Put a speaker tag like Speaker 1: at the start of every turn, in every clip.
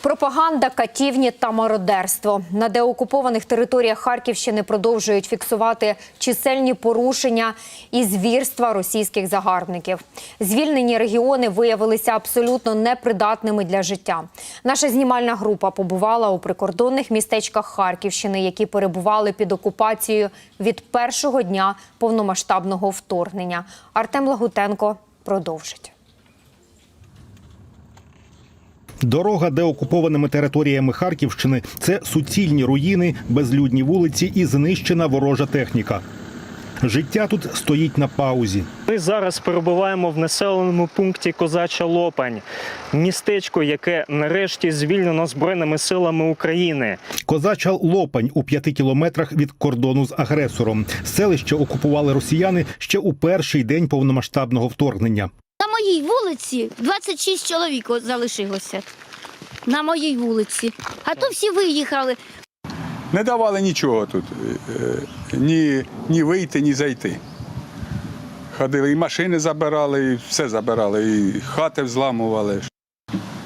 Speaker 1: Пропаганда, катівні та мародерство на деокупованих територіях Харківщини продовжують фіксувати чисельні порушення і звірства російських загарбників. Звільнені регіони виявилися абсолютно непридатними для життя. Наша знімальна група побувала у прикордонних містечках Харківщини, які перебували під окупацією від першого дня повномасштабного вторгнення. Артем Лагутенко продовжить.
Speaker 2: Дорога деокупованими територіями Харківщини це суцільні руїни, безлюдні вулиці і знищена ворожа техніка. Життя тут стоїть на паузі.
Speaker 3: Ми зараз перебуваємо в населеному пункті Козача Лопань, містечко, яке нарешті звільнено збройними силами України.
Speaker 2: Козача Лопань у п'яти кілометрах від кордону з агресором. Селище окупували росіяни ще у перший день повномасштабного вторгнення.
Speaker 4: На моїй вулиці 26 чоловік залишилося. На моїй вулиці. А то всі виїхали.
Speaker 5: Не давали нічого тут. е, Ні, ні вийти, ні зайти. Ходили, і машини забирали, і все забирали, і хати взламували.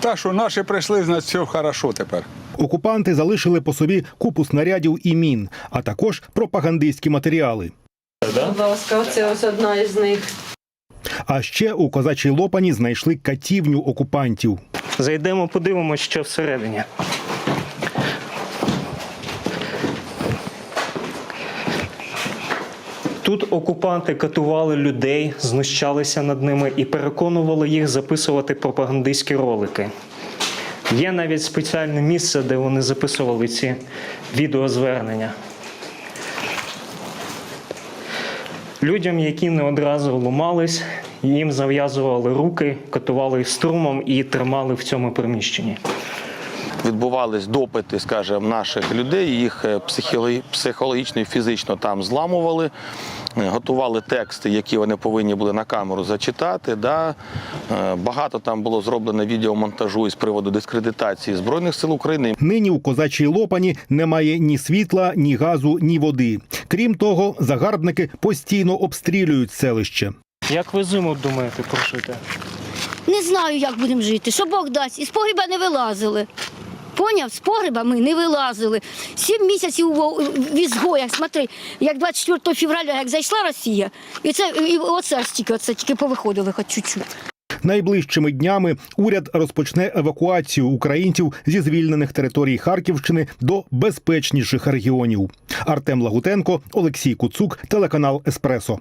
Speaker 5: Та що наші прийшли, значить, все хорошо тепер.
Speaker 2: Окупанти залишили по собі купу снарядів і мін, а також пропагандистські матеріали.
Speaker 6: Будь ласка, це ось одна із них.
Speaker 2: А ще у козачій Лопані знайшли катівню окупантів.
Speaker 3: Зайдемо, подивимося, що всередині. Тут окупанти катували людей, знущалися над ними і переконували їх записувати пропагандистські ролики. Є навіть спеціальне місце, де вони записували ці відеозвернення. Людям, які не одразу ламались, їм зав'язували руки, катували струмом і тримали в цьому приміщенні.
Speaker 7: Відбувались допити, скажімо, наших людей, їх е, психологічно і фізично там зламували, е, готували тексти, які вони повинні були на камеру зачитати. Да. Е, Багато там було зроблено відеомонтажу із приводу дискредитації Збройних сил України.
Speaker 2: Нині у козачій Лопані немає ні світла, ні газу, ні води. Крім того, загарбники постійно обстрілюють селище.
Speaker 3: Як ви зиму думаєте прожити?
Speaker 4: Не знаю, як будемо жити. Що Бог дасть. Із погреба не вилазили. Поняв, з погреба ми не вилазили. Сім місяців в ізгоях. Смотри, як 24 февраля, як зайшла Росія, і це і оце стільки, оце тільки повиходили хоч чуть-чуть.
Speaker 2: Найближчими днями уряд розпочне евакуацію українців зі звільнених територій Харківщини до безпечніших регіонів. Артем Лагутенко, Олексій Куцук, телеканал Еспресо.